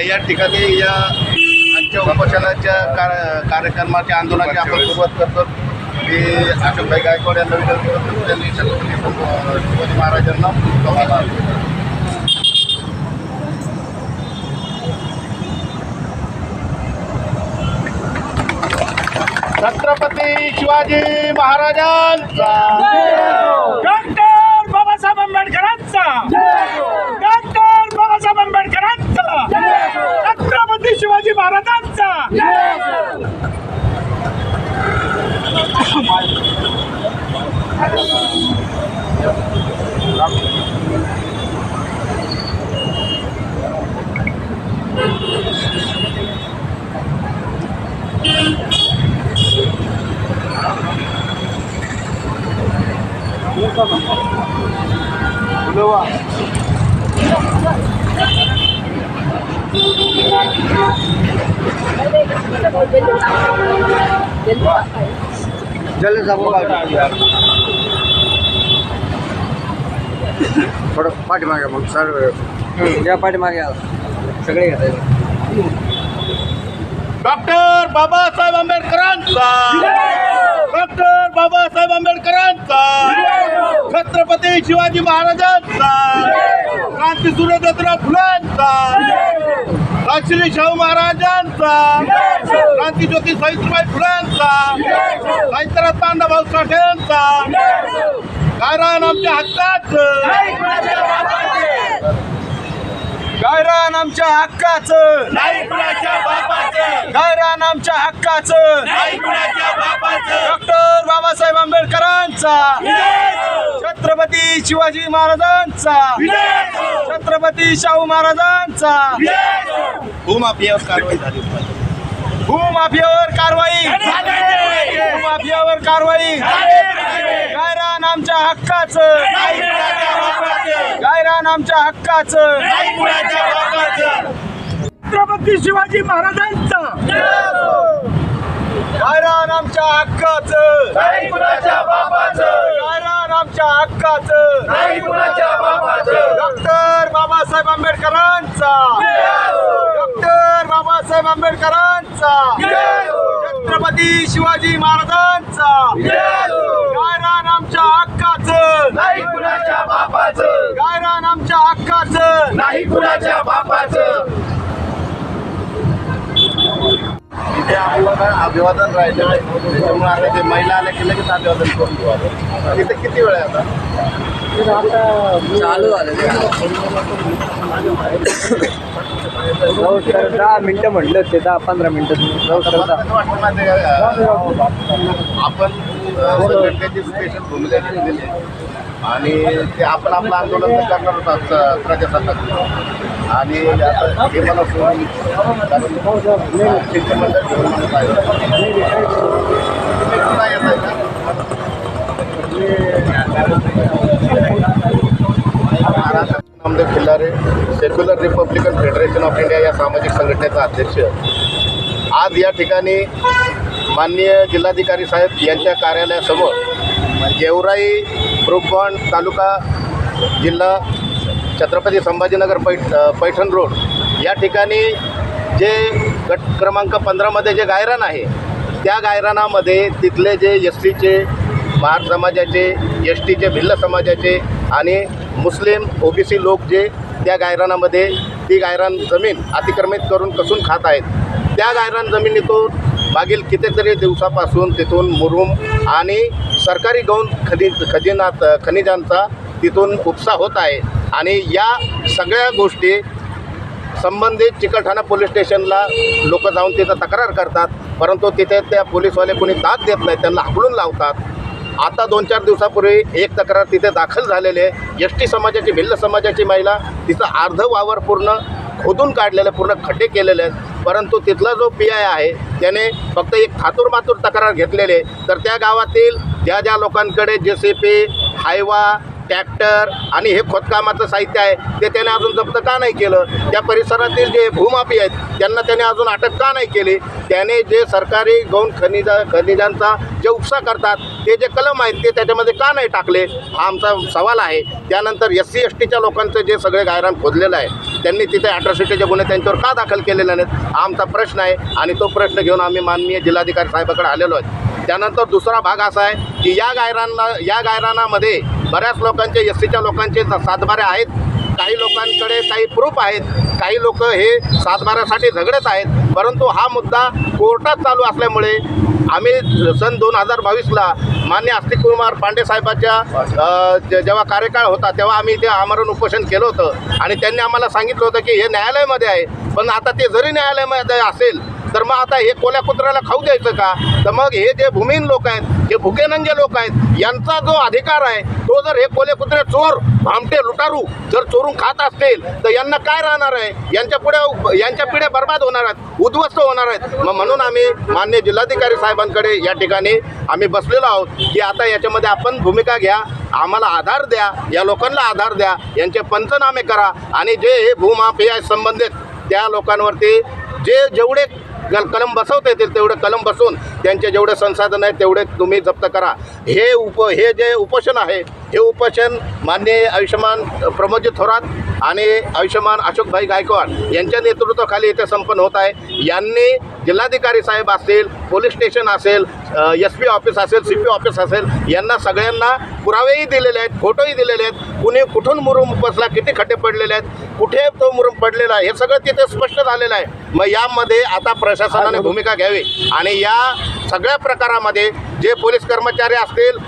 या या ठिकाणी या आमच्या उपोषणाच्या कार कार्यक्रमाच्या आंदोलनाची आपण सुरुवात करतो. मी अशोकभाई गायकवाड यांना विनंती करतो. त्यांनी छत्रपती शिवाजी महाराजांना छत्रपती शिवाजी महाराजांचा. डॉक्टर बाबासाहेब आंबेडकरांचा. बाबासाहेब आंबेडकरांचा. छत्रपती शिवाजी महाराजांचा. जल्दी थोडं पाठीमागे मग सर्व या पाठीमागे सगळे घेतात डॉक्टर बाबासाहेब आंबेडकरांचा. डॉक्टर बाबासाहेब आंबेडकरांचा. छत्रपती शिवाजी महाराजांचा. क्रांतीसूर्य दत्तराव फुलांचा. राजश्री शाहू महाराजांचा. क्रांतीज्योती सावित्रीबाई फुलांचा. साहित्यरत्न अण्णाभाऊ साठेंचा. गायरान आमच्या हक्काचं गायरान आमच्या हक्काचं नाही कुणाच्या बापाचं. आमच्या हक्काचं. नाही कुणाच्या बापाचं. डॉक्टर बाबासाहेब आंबेडकरांचा. छत्रपती शिवाजी महाराजांचा. छत्रपती शाहू महाराजांचा. भूमाफियावर कारवाई झाली. पाहिजे भूमाफियावर कारवाई. भूमाफियावर कारवाई. गायरान आमच्या हक्काचं. गायरान आमच्या हक्काचं. छत्रपती शिवाजी महाराजांचा. गायरान आमच्या हक्काचं. गायरान आमच्या हक्काचं. डॉक्टर बाबासाहेब आंबेडकरांचा. डॉक्टर बाबासाहेब आंबेडकरांचा. छत्रपती शिवाजी महाराजांचा. गायरान आमच्या हक्काचं. गायरान आमच्या हक्काचं. नाही कुणाच्या बापाचं. आपल्याला अभिवादन राहिलं त्याच्यामुळे आता ते महिला आल्या की लगेच अभिवादन करून घेऊ. इथे किती वेळ आहे आता? चालू झालं. दहा मिनिटं म्हटलं ते दहा पंधरा मिनिटं? आपण संघटनेची स्पेशल भूमिका घेतलेली आहे. आणि ते आपण आपलं आंदोलन करणार प्रजासत्ताक आणि हे मला सोडून Namdev Khillare Secular Republican Federation of India या सामाजिक संघटनेचा अध्यक्ष. आज या ठिकाणी माननीय जिल्हाधिकारी साहेब यांच्या कार्यालयासमोर गेवराई ब्रुकबॉन्ड तालुका जिल्हा छत्रपती संभाजीनगर पैठ पैठण रोड. या ठिकाणी जे गट क्रमांक पंधरामध्ये जे गायरान आहे त्या गायरानामध्ये तिथले जे एस टीचे महार समाजाचे एस टीचे भिल्ल समाजाचे आणि मुस्लिम ओबीसी लोक जे त्या गायरानामध्ये ती गायरान जमीन अतिक्रमित करून कसून खात आहेत. त्या गायरान जमिनीतून मागील कितीतरी दिवसापासून तिथून मुरुम आणि सरकारी गौण खनिज खजिनात खनिजांचा तिथून उपसा होत आहे. आणि या सगळ्या गोष्टी संबंधित चिकलठाणा पोलीस स्टेशनला लोक जाऊन तिथं तक्रार करतात परंतु तिथे त्या पोलीसवाले कोणी दाद देत नाही त्यांना हाकलून लावतात. आता दोन चार दिवसापूर्वी एक तक्रार तिथे दाखल झालेली आहे. एस टी समाजाची भिल्ल समाजाची महिला तिचं अर्ध वावर पूर्ण खोदून काढलेलं पूर्ण खड्डे केलेले आहेत. परंतु तिथला जो पी आय आहे त्याने फक्त एक थातूर मातूर तक्रार घेतलेली आहे. तर त्या गावातील ज्या ज्या लोकांकडे जे सी पी हायवा ट्रॅक्टर आणि हे खोदकामाचं साहित्य आहे ते त्याने अजून जप्त का नाही केलं? त्या परिसरातील जे भूमापी आहेत त्यांना त्याने अजून अटक का नाही केली? त्याने जे सरकारी गौण खनिजा खनिजांचा जे उपसा करतात ते जे कलम आहेत ते त्याच्यामध्ये का नाही टाकले? हा आमचा सवाल आहे. त्यानंतर एस सी एस टीच्या लोकांचं जे सगळे गायरान खोदलेलं आहे त्यांनी तिथे अॅट्रॉसिटीचे गुन्हे त्यांच्यावर का दाखल केलेले नाहीत? हा आमचा प्रश्न आहे आणि तो प्रश्न घेऊन आम्ही माननीय जिल्हाधिकारी साहेबाकडे आलेलो आहे त्यानंतर दुसरा भाग असा आहे की या गायरांना या गायरानामध्ये बऱ्याच लोकांचे एस सीच्या लोकांचे सातबारे आहेत. काही लोकांकडे काही प्रूफ आहेत. काही लोक हे सातबाऱ्यासाठी झगडत आहेत. परंतु हा मुद्दा कोर्टात चालू असल्यामुळे आम्ही सन दोन हजार बावीसला मान्य आस्तिक कुमार पांडे साहेबाच्या जेव्हा कार्यकाळ होता तेव्हा आम्ही ते आमरण उपोषण केलं होतं. आणि त्यांनी आम्हाला सांगितलं होतं की हे न्यायालयामध्ये आहे. पण आता ते जरी न्यायालयामध्ये असेल तर मग आता हे कोल्या कुत्र्याला खाऊ द्यायचं का? तर मग हे जे भूमिहीन लोक आहेत हे भुकेनंजे लोक आहेत यांचा जो अधिकार आहे तो जर हे कोले कुत्रे चोर भामटे लुटारू जर चोरून खात असतील तर यांना काय राहणार आहे? यांच्या पुढे यांच्या पिढ्या बर्बाद होणार आहेत उद्ध्वस्त होणार आहेत. मग म्हणून आम्ही मान्य जिल्हाधिकारी साहेबांकडे या ठिकाणी आम्ही बसलेलो आहोत की आता याच्यामध्ये आपण भूमिका घ्या आम्हाला आधार द्या या लोकांना आधार द्या यांचे पंचनामे करा आणि जे हे भूमाफिया संबंधित त्या लोकांवरती जे जेवढे कलम बसवता येतील तेवढे कलम बसून त्यांचे जेवढे संसाधन आहेत तेवढे तुम्ही जप्त करा. हे उप हे जे उपोषण आहे हे उपोषण माननीय आयुष्यमान प्रमोदजी थोरात आणि आयुष्यमान अशोकभाई गायकवाड यांच्या नेतृत्वाखाली इथे संपन्न होत आहे. यांनी जिल्हाधिकारी साहेब असतील पोलीस स्टेशन असेल एस पी ऑफिस असेल सी पी ऑफिस असेल यांना सगळ्यांना पुरावेही दिलेले आहेत फोटोही दिलेले आहेत. कुणी कुठून मुरुम बसला किती खड्डे पडलेले आहेत कुठे तो मुरुम पडलेला आहे हे सगळं तिथे स्पष्ट झालेलं आहे. मग यामध्ये आता प्रशासनाने भूमिका घ्यावी आणि या सगळ्या प्रकारामध्ये जे पोलीस कर्मचारी असतील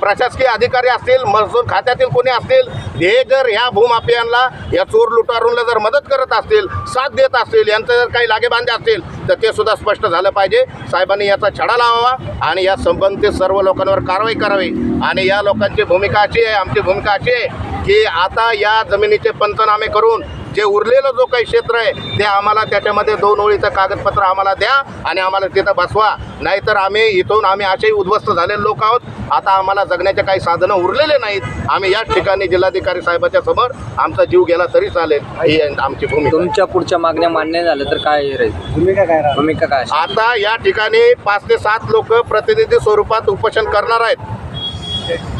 प्रशासकीय अधिकारी असतील महसूल खात्यातील कोणी असतील हे जर ह्या भूमाफियांना या चोर लुटारूनला जर मदत करत असतील साथ देत असतील यांचं जर काही लागेबांधे असतील तर ते सुद्धा स्पष्ट झालं पाहिजे. साहेबांनी याचा छडा लावावा आणि या संबंधित सर्व लोकांवर कारवाई करावी. आणि या लोकांची भूमिका अशी आहे आमची भूमिका अशी आहे की आता या जमिनीचे पंचनामे करून जे उरलेलं जो काही क्षेत्र आहे ते आम्हाला त्याच्यामध्ये दोन ओळीचं कागदपत्र आम्हाला द्या आणि आम्हाला तिथं बसवा. नाहीतर आम्ही इथून आम्ही असेही उद्ध्वस्त झालेले लोक आहोत. आता आम्हाला जगण्याचे काही साधनं उरलेले नाहीत. आम्ही याच ठिकाणी जिल्हाधिकारी साहेबाच्या समोर आमचा जीव गेला तरी चालेल. ही आमची भूमिका. तुमच्या पुढच्या मागण्या मान्य झाल्या तर काय राहील? भूमिका काय भूमिका काय? आता या ठिकाणी पाच ते सात लोक प्रतिनिधी स्वरूपात उपोषण करणार आहेत.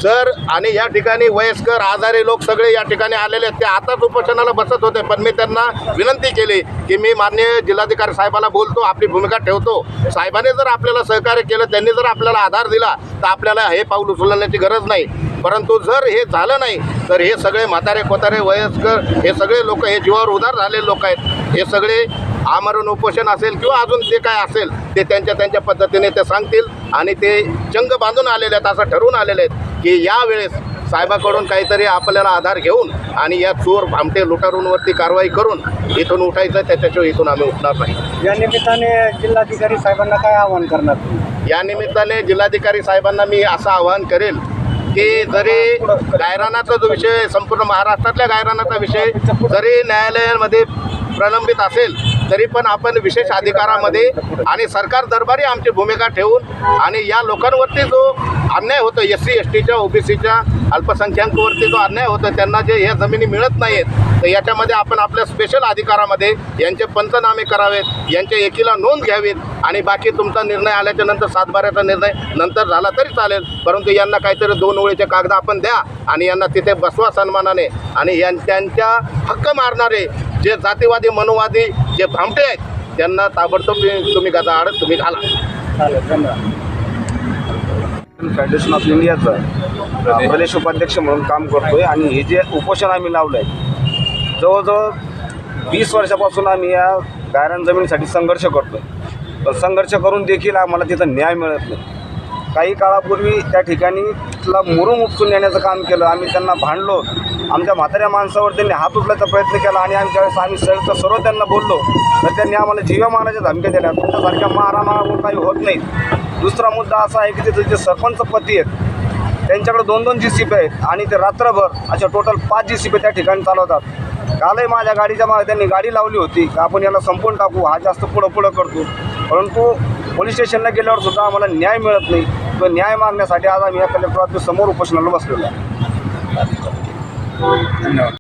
तर आणि या ठिकाणी वयस्कर आजारी लोक सगळे या ठिकाणी आलेले आहेत. ते आताच उपोषणाला बसत होते पण मी त्यांना विनंती केली की मी मान्य जिल्हाधिकारी साहेबाला बोलतो आपली भूमिका ठेवतो. साहेबाने जर आपल्याला सहकार्य केलं त्यांनी जर आपल्याला आधार दिला तर आपल्याला हे पाऊल उचलण्याची गरज नाही. परंतु जर हे झालं नाही तर हे सगळे म्हातारे कोतारे वयस्कर हे सगळे लोक हे जीवावर उधार झालेले लोक आहेत. हे सगळे आमरण उपोषण असेल किंवा अजून जे काय असेल ते त्यांच्या त्यांच्या पद्धतीने ते सांगतील आणि ते चंग बांधून आलेले आहेत असं ठरवून आलेले आहेत की यावेळेस साहेबाकडून काहीतरी आपल्याला आधार घेऊन आणि या चोर भामटे लुटारूंवरती कारवाई करून इथून उठायचं त्याच्याशिवाय इथून आम्ही उठणार नाही या निमित्ताने जिल्हाधिकारी साहेबांना काय आवाहन करणार? या निमित्ताने जिल्हाधिकारी साहेबांना मी असं आवाहन करेल की जरी गायरानाचा जो विषय संपूर्ण महाराष्ट्रातल्या गायरानाचा विषय जरी न्यायालयामध्ये प्रलंबित असेल तरी पण आपण विशेष अधिकारामध्ये आणि सरकार दरबारी आमची भूमिका ठेवून आणि या लोकांवरती जो अन्याय होतो एस सी एस टीच्या ओबीसीच्या अल्पसंख्याकवरती जो अन्याय होतो त्यांना जे ह्या जमिनी मिळत नाहीत तर याच्यामध्ये आपण आपल्या स्पेशल अधिकारामध्ये यांचे पंचनामे करावेत यांच्या एकीला नोंद घ्यावीत आणि बाकी तुमचा निर्णय आल्याच्यानंतर सातबाऱ्याचा निर्णय नंतर झाला तरी चालेल. परंतु यांना काहीतरी दोन ओळीचे कागद आपण द्या आणि यांना तिथे बसवा सन्मानाने आणि यां त्यांच्या हक्क मारणारे जे जातीवादी मनोवादी जे भामटे आहेत त्यांना ताबडतोब तुम्ही- तुम्ही गदा तुम्ही घाला. चालेल धन्यवाद. फेडरेशन ऑफ इंडियाचं प्रदेश उपाध्यक्ष म्हणून काम करतोय आणि हे जे उपोषण आम्ही लावलं आहे जवळजवळ वीस वर्षापासून आम्ही या गायरान जमिनीसाठी संघर्ष करतोय. पण संघर्ष करून देखील आम्हाला तिथं न्याय मिळत नाही. काही काळापूर्वी त्या ठिकाणी तिथला मुरुम उपसून नेण्याचं काम केलं आम्ही त्यांना भांडलो. आमच्या म्हाताऱ्या माणसावर त्यांनी हात उचलायचा प्रयत्न केला आणि आमच्या वेळेस आम्ही सर्व सर्व त्यांना बोललो. तर त्यांनी आम्हाला जीवा मारण्याच्या धमक्या दिल्या. तुमच्यासारख्या मारामारा काही होत नाही दुसरा मुद्दा असा आहे की तिथे जे सरपंच पती आहेत त्यांच्याकडे दोन दोन जी सी पी आहेत आणि ते रात्रभर अशा टोटल पाच जी सी पी त्या ठिकाणी चालवतात. कालही माझ्या गाडीच्या मागे त्यांनी गाडी लावली होती आपण याला संपवून टाकू हा जास्त पुढं पुढं करतो. परंतु पोलीस स्टेशनला गेल्यावर सुद्धा आम्हाला न्याय मिळत नाही. तो न्याय मागण्यासाठी आज आम्ही या कलेक्टर ऑफिस समोर उपोषणाला बसलेलो आहे. धन्यवाद.